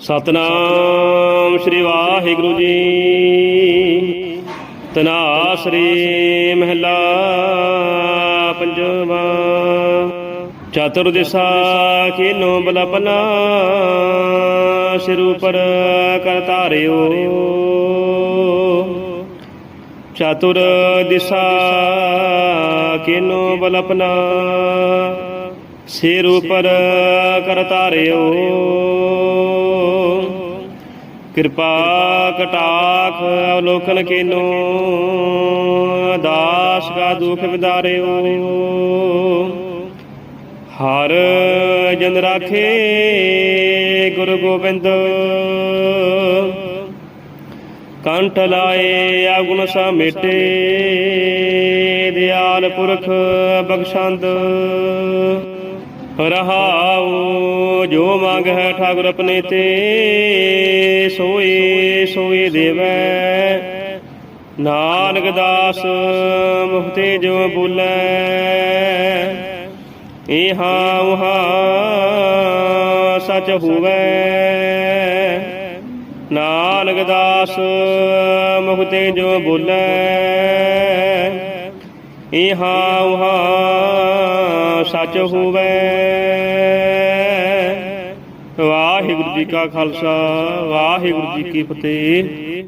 ਸਤਨਾਮ ਸ੍ਰੀ ਵਾਹਿਗੁਰੂ ਜੀ। ਤਨਾਸਰੀ ਮਹਿਲਾ ਪੰਜਵਾ। ਚਤੁਰ ਦਿਸ਼ਾ ਕੀਨੋ ਬਲਪਨਾ ਸਿਰ ਪਰ ਕਰ ਧਾਰਿਓ। ਚਤੁਰ ਦਿਸ਼ਾ ਕੀਨੋ ਬਲਪਨਾ ਸਿਰ ਉਪਰ ਕਰ ਧਾਰਿਓ। ਕਿਰਪਾ ਕਟਾਖ ਅਵਲੋਕਨ ਕੀਨੋ, ਦਾਸ ਕਾ ਦੁਖ ਵਿਦਾਰਿਓ। ਹਰ ਜਨ ਰਾਖੇ ਗੁਰੂ ਗੋਬਿੰਦ। ਕੰਠ ਲਾਏ ਆਗੁਣ ਸਮੇਟੇ, ਦਿਆਲ ਪੁਰਖ ਬਖਸ਼ੰਦ। ਰਹਾਉ, ਜੋ ਮੰਗ ਹੈ ਠਾਕੁਰ ਆਪਣੇ ਤੇ, ਸੋਏ ਸੋਏ ਦੇਵੈ। ਨਾਨਕ ਦਾਸ ਮੁਖਤੇ ਜੋ ਬੁਲੈ, ਇਹਾ ਉਹਾ ਸਚ ਹੋਵੇ। ਨਾਨਕ ਦਾਸ ਮੁਖਤੇ ਜੋ ਬੋਲੇ, ਇਹਾ ਉਹਾ ਸੱਚ ਹੋਵੇ। ਵਾਹਿਗੁਰੂ ਜੀ ਕਾ ਖਾਲਸਾ ਵਾਹਿਗੁਰੂ ਜੀ ਕੀ ਫਤਿਹ।